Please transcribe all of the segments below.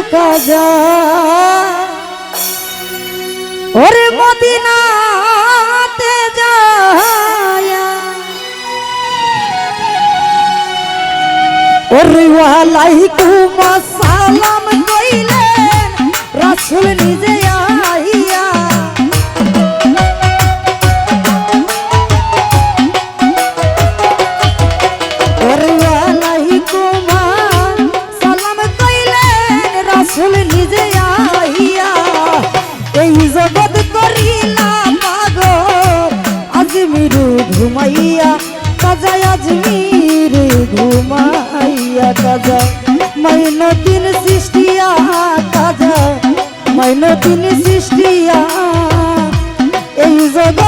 দেখা যায় ওরে মদিনাতে যায়। ওরে ওয়ালাইকুম আসসালাম কইলেন রাসূল নিজে আ শরবত করিলা মাগো আজমিরু ঘুমাইয়া কাজায় আজমির ঘুমাইয়া কাজা মাইনতিন সৃষ্টিয়া কাজা মাইনতিন সৃষ্টিয়া। এই জগৎ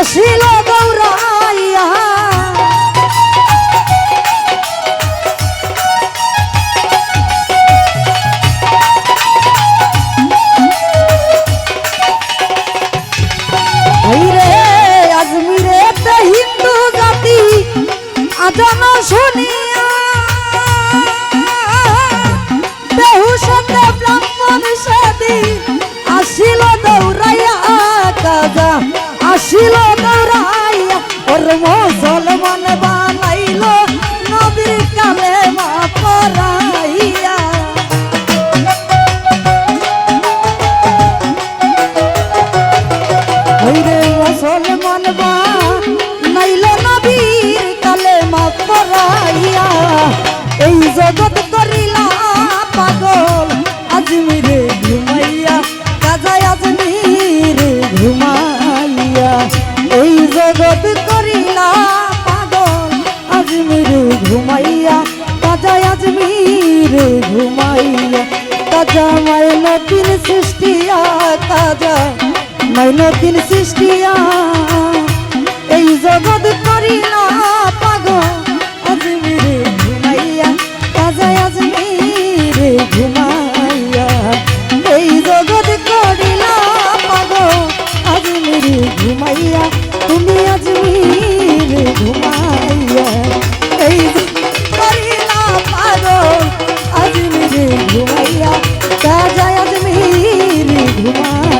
আসিল আসিল আজমিরে, ঘুমাইয়া কাজা মায় নবীর সৃষ্টিয়া কাজা নৈনদিন সৃষ্টিয়া। এই জগৎ করিলা পাগল, আজমিরে, ঘুমাইয়া কাজা আজমিরে, ঘুমাইয়া। এই জগৎ করিলা পাগল, আজমিরে, ঘুমাইয়া তুমি আজমিরে, ঘুমাইয়া। এই করিলা পাগল আজমিরে ঘুমাইয়া কাজা আজমিরে ঘুমাইয়া